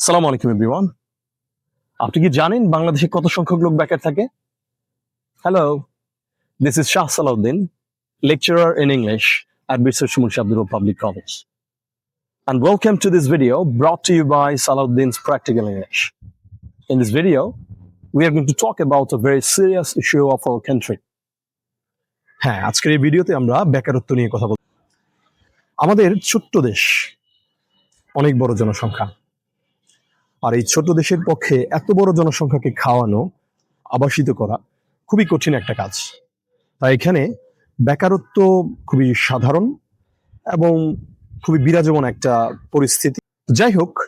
সালাম আলাইকুম এভরিওয়ান আপনি কি জানেন বাংলাদেশে কত সংখ্যক লোক বেকার থাকে? Hello this is Shah Salauddin lecturer in English at বিশ্ব সুমুল শাহদুর public college and welcome to this video brought to you by Salauddin's practical English in this video we are going to talk about a very serious issue of our country হ্যাঁ আজকের এই ভিডিওতে আমরা বেকারত্ব নিয়ে কথা বল আমাদের ছোট্ট দেশ, অনেক বড় জনসংখ্যা। আর এই ছোট দেশের পক্ষে এত বড় জনসংখ্যাকে খাওয়ানো, আবাসিত করা খুবই কঠিন একটা কাজ। তাই এখানে বেকারত্ব খুবই সাধারণ এবং খুবই বিরাজমান একটা পরিস্থিতি। যাই হোক,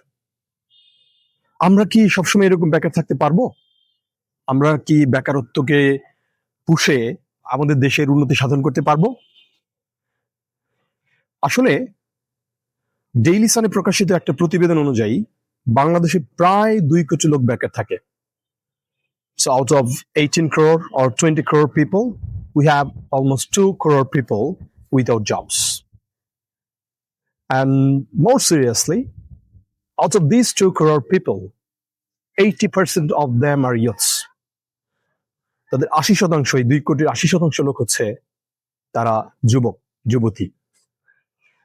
আমরা কি সবসময় এরকম বেকার থাকতে পারব? আমরা কি বেকারত্বকে পুষে আমাদের দেশের উন্নতি সাধন করতে পারব? আসলে, ডেইলি সানে প্রকাশিত একটা প্রতিবেদন অনুযায়ী বাংলাদেশে প্রায় দুই কোটি লোক বেকার থাকে So out of 18 crore or 20 crore people, we have almost 2 crore people without jobs. And more seriously, out of these 2 crore people, 80% of them are youths. তাদের আশি শতাংশ এই দুই কোটির আশি শতাংশ লোক হচ্ছে তারা যুবক যুবতী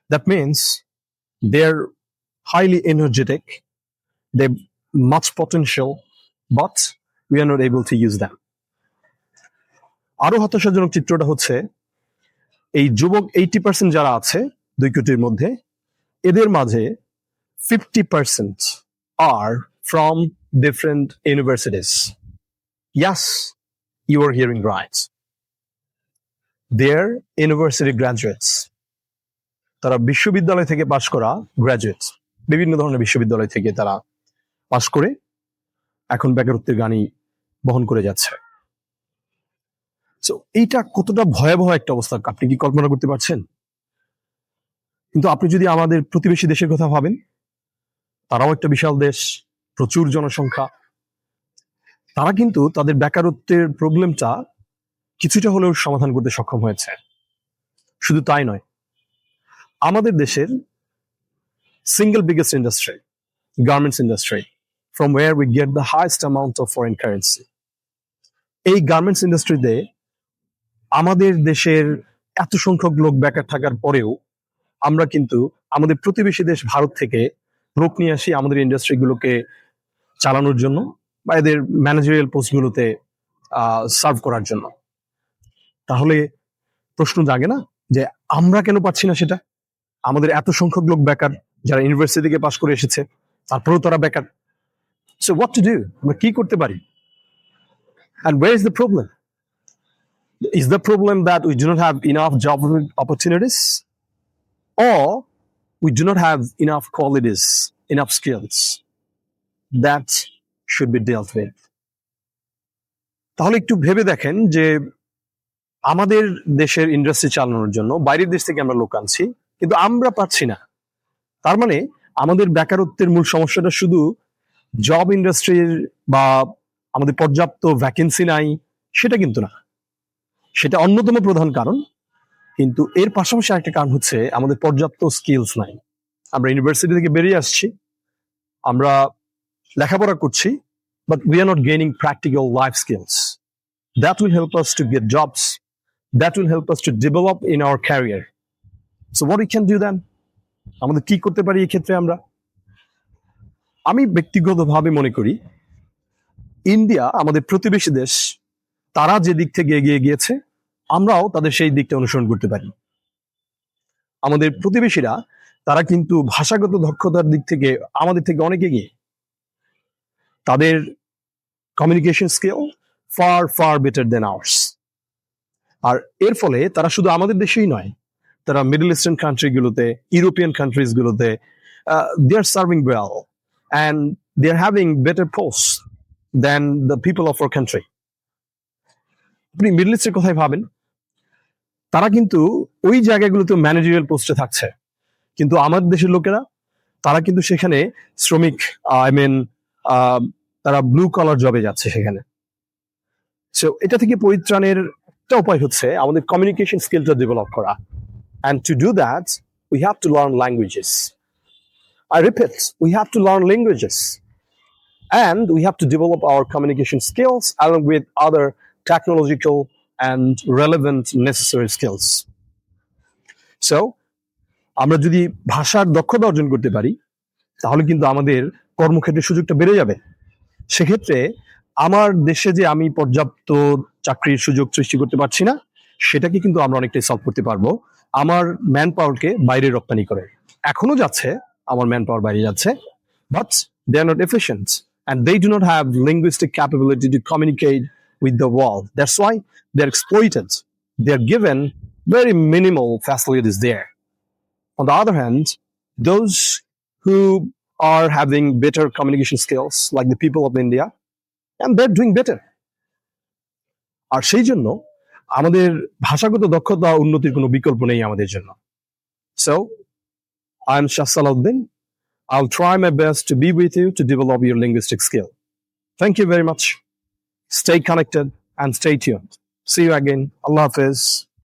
that means they are highly energetic they much potential, but we are not able to use them. আরও হতাশাজনক চিত্রটা হচ্ছে এই যুবক এইটি পার্সেন্ট যারা আছে দুই কোটির মধ্যে এদের মাঝে fifty percent are from different universities yes you are hearing right their university graduates তারা বিশ্ববিদ্যালয় থেকে পাশ করা গ্রাজুয়েটস বিভিন্ন ধরনের বিশ্ববিদ্যালয় থেকে তারা পাশ করে এখন বেকারত্বের গানি বহন করে যাচ্ছে। এইটা কতটা ভয়াবহ একটা অবস্থা আপনি কি কল্পনা করতে পারছেন? কিন্তু আপনি যদি আমাদের প্রতিবেশী দেশের কথা ভাবেন তারাও একটা বিশাল দেশ প্রচুর জনসংখ্যা তারা কিন্তু তাদের বেকারত্বের প্রবলেমটা কিছুটা হলেও সমাধান করতে সক্ষম হয়েছে। শুধু তাই নয় আমাদের দেশের single biggest industry garments industry, from where we get the highest amount of foreign currency. এই গার্মেন্টস ইন্ডাস্ট্রিতে আমাদের দেশের এত সংখ্যক লোক বেকার থাকার পরেও আমরা কিন্তু আমাদের প্রতিবেশী দেশ ভারত থেকে লোক নিয়ে আসি আমাদের ইন্ডাস্ট্রিগুলোকে চালানোর জন্য বা এদের ম্যানেজারিয়াল পোস্টগুলোতে সার্ভ করার জন্য। তাহলে প্রশ্ন জাগে না যে আমরা কেন পাচ্ছি না সেটা? আমাদের এত সংখ্যক লোক বেকার যারা ইউনিভার্সিটি থেকে পাশ করে এসেছে, তারপরেও তারা বেকার। সো হোয়াট টু ডু আমরা কি করতে পারি? And way is the problem is the problem that we do not have enough job opportunities or we do not have enough qualities, enough skills that should be dealt with. তাহলে একটু ভেবে দেখেন যে আমাদের দেশের ইন্ডাস্ট্রি চালানোর জন্য বাইরের দেশ থেকে আমরা লোক আনছি কিন্তু আমরা পাচ্ছি না। তার মানে আমাদের বেকারত্বের মূল সমস্যাটা শুধু জব ইন্ডাস্ট্রির বা আমাদের পর্যাপ্ত ভ্যাকেন্সি নাই, সেটা কিন্তু না। সেটা অন্যতম প্রধান কারণ, কিন্তু এর পাশাপাশি একটা কারণ হচ্ছে আমাদের পর্যাপ্ত স্কিলস নাই। আমরা ইউনিভার্সিটি থেকে বেরিয়ে আসছি, আমরা লেখাপড়া করছি but we are not gaining practical life skills that will help us to get jobs that will help us to develop in our career so what you can do then আমাদের কি করতে পারি এই ক্ষেত্রে আমরা? আমি ব্যক্তিগতভাবে মনে করি, ইন্ডিয়া আমাদের প্রতিবেশী দেশ, তারা যে দিক থেকে এগিয়ে গিয়েছে, আমরাও তাদের সেই দিকটা অনুসরণ করতে পারি। আমাদের প্রতিবেশীরা, তারা কিন্তু ভাষাগত দক্ষতার দিক থেকে আমাদের থেকে অনেক এগিয়ে। তাদের communication skill far far better than ours আর এর ফলে তারা শুধু আমাদের দেশেই নয়, তারা মিডল ইস্টার্ন কান্ট্রিগুলোতে European কান্ট্রিজগুলোতে they are serving well and they are having better post than the people of our country আপনি মিডল ইস্টের কথাই ভাবেন তারা কিন্তু ওই জায়গাগুলোতে ম্যানেজারিয়াল পোস্টে থাকছে। কিন্তু আমাদের দেশের লোকেরা তারা কিন্তু সেখানে শ্রমিক আই মিন তারা ব্লু কলার জবে যাচ্ছে সেখানে। সো এটা থেকে পরিত্রাণের একটা উপায় হচ্ছে আমাদের কমিউনিকেশন স্কিলটা ডেভেলপ করা। And to do that, we have to learn languages. I repeat, we have to learn languages. And we have to develop our communication skills along with other technological and relevant necessary skills. So, আমরা যদি ভাষার দক্ষতা অর্জন করতে পারি তাহলে কিন্তু আমাদের কর্মক্ষেত্রের সুযোগটা বেড়ে যাবে সেক্ষেত্রে আমার দেশে যে আমি পর্যাপ্ত চাকরির সুযোগ সৃষ্টি করতে পারছি না সেটাকে কিন্তু আমরা অনেকটাই সলভ করতে পারব আমার ম্যান পাওয়ারকে বাইরে রপ্তানি করে এখনও যাচ্ছে আমার ম্যান পাওয়ার বাইরে যাচ্ছে but they are not efficient and they do not have linguistic capability to communicate with the world. That's why they're exploited. They're given very minimal facilities there. On the other hand, those who are having better communication skills, like the people of India, and they're doing better. আর সেই জন্য আমাদের ভাষাগত দক্ষতা উন্নতির কোনো বিকল্প নেই আমাদের জন্য so I'm Shah Saladin. I'll try my best to be with you to develop your linguistic skill. Thank you very much. Stay connected and stay tuned. See you again. Allah Hafiz.